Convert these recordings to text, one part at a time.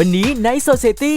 วันนี้ใน Society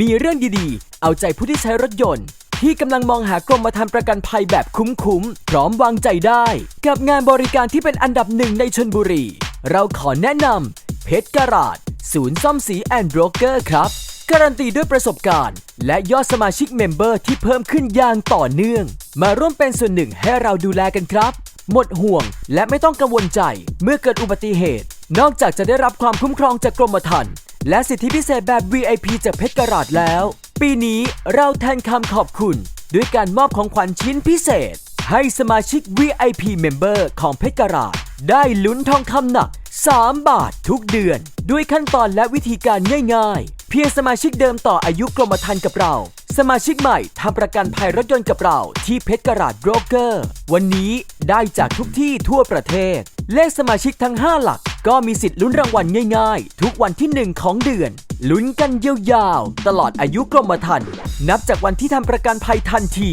มีเรื่องดีๆ เอาใจผู้ที่ใช้รถยนต์ ที่กำลังมองหากรมธรรม์ประกันภัยแบบคุ้มๆ พร้อมวางใจได้ กับงานบริการที่เป็นอันดับหนึ่งในชนบุรี เราขอแนะนำเพชรการาดศูนย์ซ่อมสีแอนด์บรกเกอร์ครับ การันตีด้วยประสบการณ์ และยอดสมาชิกเมมเบอร์ที่เพิ่มขึ้นอย่างต่อเนื่อง มาร่วมเป็นส่วนหนึ่งให้เราดูแลกันครับ หมดห่วงและไม่ต้องกังวลใจเมื่อเกิดอุบัติเหตุ นอกจากจะได้รับความคุ้มครองจากกรมธรรม์ และสิทธิพิเศษแบบ VIP จากเพชรกราดแล้ว ปีนี้เราแทนคำขอบคุณ ด้วยการมอบของขวัญชิ้นพิเศษ ให้สมาชิก VIP Member ของเพชรกราดได้ลุ้นทองคำหนัก 3 บาททุกเดือน ด้วยขั้นตอนและวิธีการง่ายๆ เพียงสมาชิกเดิมต่ออายุกรมธรรม์กับเรา สมาชิกใหม่ทำประกันภัยรถยนต์กับเราที่เพชรกราดโบรกเกอร์ วันนี้ได้จากทุกที่ทั่วประเทศ เลขสมาชิกทั้ง 5 หลัก ก็มีสิทธิ์ลุ้นรางวัลง่ายๆ ทุกวันที่ 1 ของเดือน ลุ้นกันยาวๆ ตลอดอายุกรมธรรม์นับจากวันที่ทำประกันภัยทันที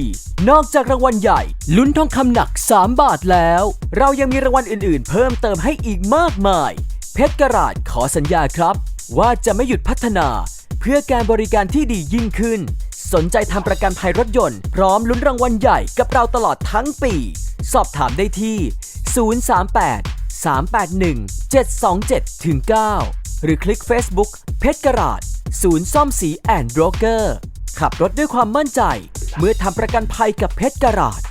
นอกจากรางวัลใหญ่ ลุ้นทองคำหนัก 3 บาทแล้ว เรายังมีรางวัลอื่นๆ เพิ่มเติมให้อีกมากมาย เพชรกราดขอสัญญาครับ ว่าจะไม่หยุดพัฒนา เพื่อการบริการที่ดียิ่งขึ้น สนใจทำประกันภัยรถยนต์ พร้อมลุ้นรางวัลใหญ่กับเราตลอดทั้งปี สอบถามได้ที่ 038 381 727ถึง9หรือคลิก Facebook เพชรกราดศูนย์ซ่อมสีแอนด์โบรกเกอร์ขับรถด้วยความมั่นใจ เมื่อทำประกันภัยกับเพชรกราด